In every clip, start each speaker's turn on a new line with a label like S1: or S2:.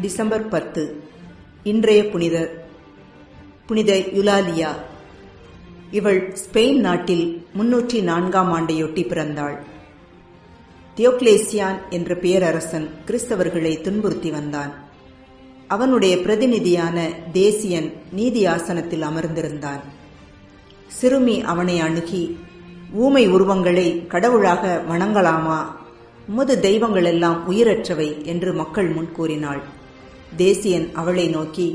S1: December பத்து இன்றைய புனிதர் புனித யுலாலியா. இவள் ஸ்பெயின் நாட்டில் முன்னூற்றி நான்காம் ஆண்டையொட்டி பிறந்தாள். தியோக்லேசியான் என்ற பேரரசன் கிறிஸ்தவர்களை துன்புறுத்தி வந்தான். அவனுடைய பிரதிநிதியான தேசியன் நீதி ஆசனத்தில் அமர்ந்திருந்தான். சிறுமி அவனை அணுகி ஊமை உருவங்களை கடவுளாக வணங்கலாமா? உமது தெய்வங்களெல்லாம் உயிரற்றவை என்று மக்கள் முன் கூறினாள். தேசியன் அவளை நோக்கி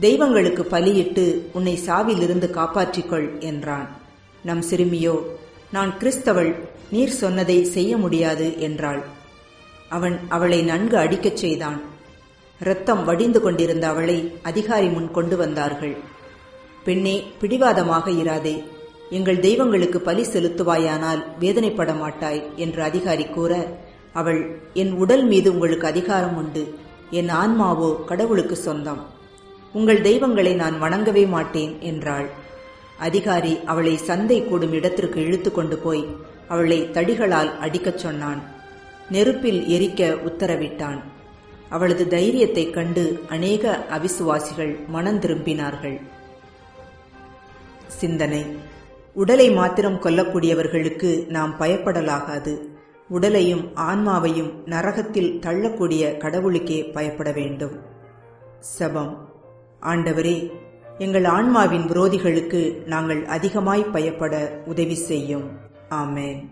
S1: தெய்வங்களுக்கு பலியிட்டு உன்னை சாவிலிருந்து காப்பாற்றிக்கொள் என்றான். நம் சிறுமியோ நான் கிறிஸ்தவள் நீர் சொன்னதை செய்ய முடியாது என்றாள். அவன் அவளை நன்கு அடிக்கச் செய்தான். இரத்தம் வடிந்து கொண்டிருந்த அவளை அதிகாரி முன் கொண்டு வந்தார்கள். பெண்ணே பிடிவாதமாக இராதே எங்கள் தெய்வங்களுக்கு பலி செலுத்துவாயானால் வேதனைப்பட மாட்டாய் என்று அதிகாரி கூற அவள் என் உடல் மீது உங்களுக்கு அதிகாரம் உண்டு. என் ஆன்மாவோ கடவுளுக்கு சொந்தம். உங்கள் தெய்வங்களை நான் வணங்கவே மாட்டேன் என்றாள். அதிகாரி அவளை சந்தை கூடும் இடத்திற்கு இழுத்து கொண்டு போய் அவளை தடிகளால் அடிக்கச் சொன்னான். நெருப்பில் எரிக்க உத்தரவிட்டான். அவளது தைரியத்தைக் கண்டு அநேக அவிசுவாசிகள் மனம் திரும்பினார்கள். சிந்தனை. உடலை மாத்திரம் கொல்லக்கூடியவர்களுக்கு நாம் பயப்படலாகாது. உடலையும் ஆன்மாவையும் நரகத்தில் தள்ளக்கூடிய கடவுளுக்கே பயப்பட வேண்டும். சபம். ஆண்டவரே எங்கள் ஆன்மாவின் விரோதிகளுக்கு நாங்கள் அதிகமாய் பயப்பட உதவி செய்யும். ஆமேன்.